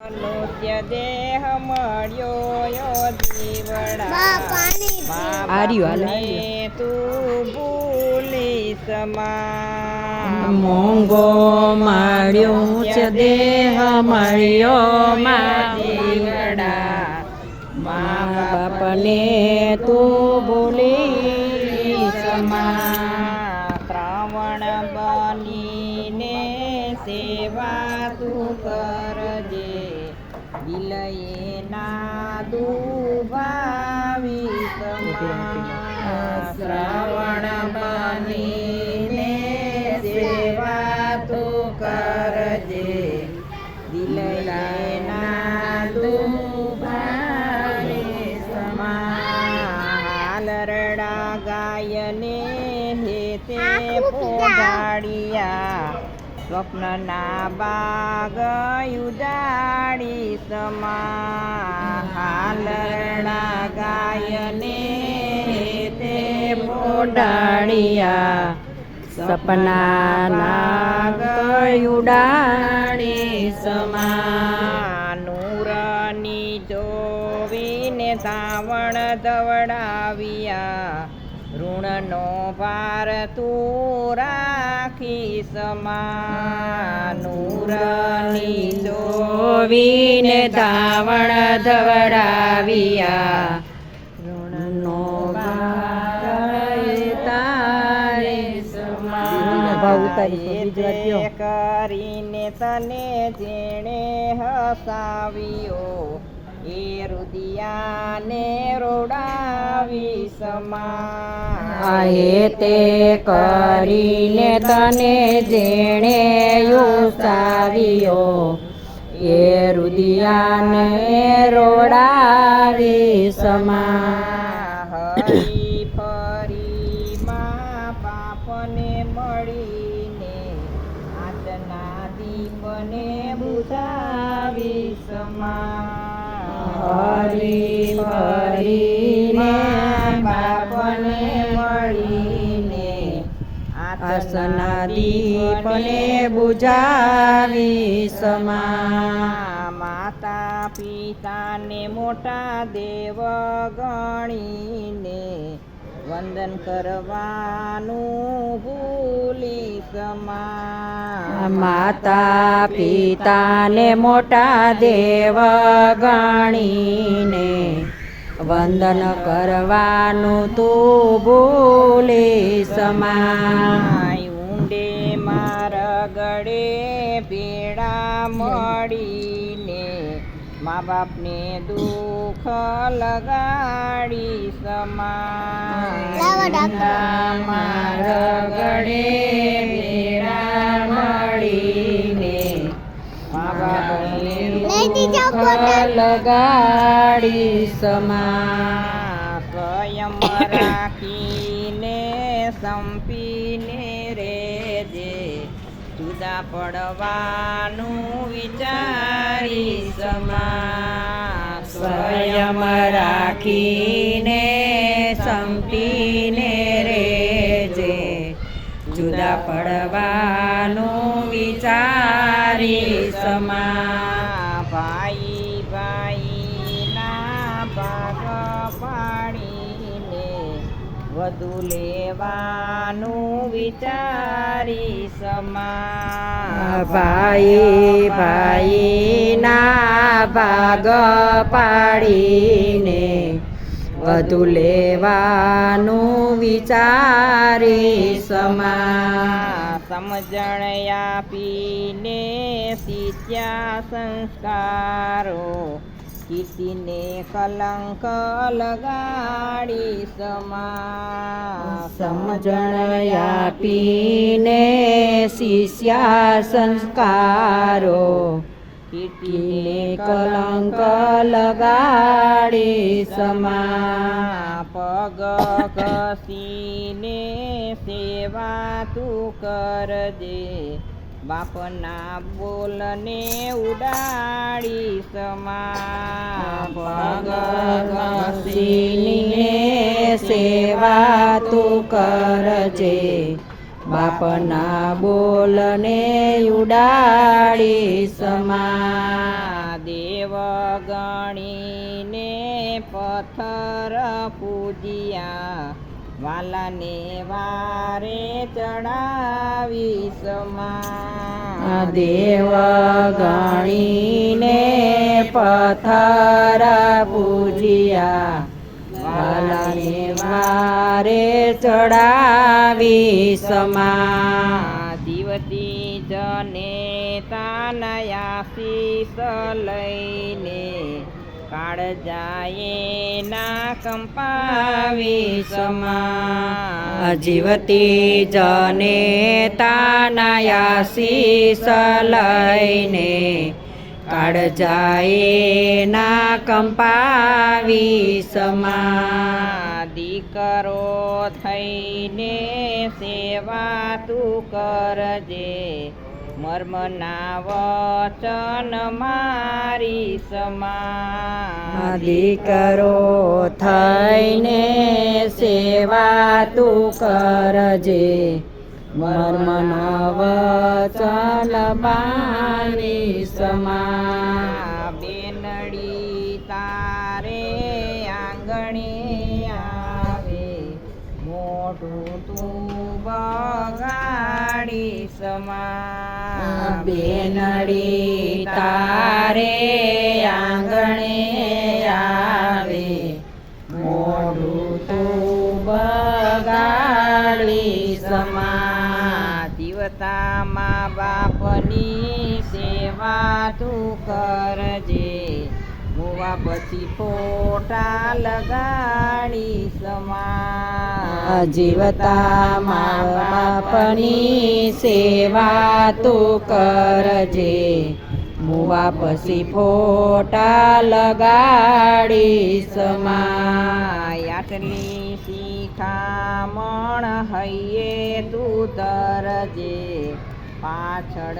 મનુષ્ય દેહ મળ્યો યો જીવડા તું ભૂલી સમા મોંઘો મળ્યું છે દેહ મળ્યો મા. જીવડા મા બાપને તું ભૂલી સમા શ્રાવણ બનીને સેવા તું કરજે વિલયે ના દુભાવી શ્રાવણ બનીને સેવા તો કરજે. વિલયે ના દુભાવી સમા હાલરડા ગાયને હેતે પોઢાડિયા. સ્વપ્નના બાગ ઉજાડી સમા હાલરડા ગાયને તે પોઢાડિયા સપના નાગ ઉડાડી સમા નૂરની જોવીને સાવણ દવડાવ્યા ઋણનો ભાર તું રાખી સમા નૂરની જોવીને ધાવણ ધવડાવ્યા ઋણનો. કરીને તને જેણે હસાવ્યો એ રુદિયાને રોડાવી સમા તે કરીને તને જેણે યુસાવ્યો. એ રુદિયાને રોડાવી સમા હરી ફરી મા પાપને મળીને આજના દીપને બુઝાવી સમા હરી ફરીને બાપને મળીને આસના દીપને બુજાવી સમા માતા પિતાને મોટા દેવ ગણીને વંદન કરવાનું ભૂલી સમા. માતા પિતાને મોટા દેવ ગણીને વંદન કરવાનું તું ભૂલી સમા. ઊંડે માર ગળે પીડા મળીને મા બાપને દુઃખ લગાડી સમા લાવા માર ગળે મેરા મળીને મા બાપને દુઃખ લગાડી સમા સ્વયં રાખીને સંપીને રેજે જુદા પડવાનું વિચારી સમા સ્વયં રાખીને સંપીને રેજે. જુદા પડવાનું વિચારી સમા વધુ લેવાનું વિચારી સમા ભાઈ ભાઈના ભાગ પાડીને વધુ લેવાનું વિચારી સમા સમજણ આપીને શીખ્યા સંસ્કારો કીર્તિને કલંક લગાડી સમા સમજણ આપીને શિષ્યા સંસ્કારો. કીર્તિને કલંક લગાડી સમા પગ કસીને સેવા તું કરજે. બાપના બોલને ઉડાડી સમા પગ ઘસીને સેવા તું કરજે. બાપના બોલને ઉડાડી સમા ગણીને પથ્થર પૂજ્યા. વાલાને વારે ચડાવી સમા દેવ ગણીને પથ્થર પૂજ્યા. વાલાને વારે ચડાવી સમા દિવતી જને તાનયા શીસ લઈને કાળ જાય ના કંપાવી સમા. જીવતી જને તાનાયાસી સલઈને લઈને કાળ જાય ના કંપાવી સમા. દીકરો થઈને સેવા તું કરજે. મર્મના વચન મારી સમાધિ કરો થઈને સેવા તું કરજે. મર્મના વચન મારી સમા બેનડી તારે આંગણે બગાડી સમા બેનડી તારે આંગણે આવે. મોઢું તું બગાડી સમા દિવતામાં બાપની સેવા તું કરજે. મુવા પછી ફોટા લગાડી સમા જીવતા માપણી સેવા તું કરજે. મુવા પછી ફોટા લગાડી સમા આટલી શિખામણ હૈયે તું તરજે. પાછળ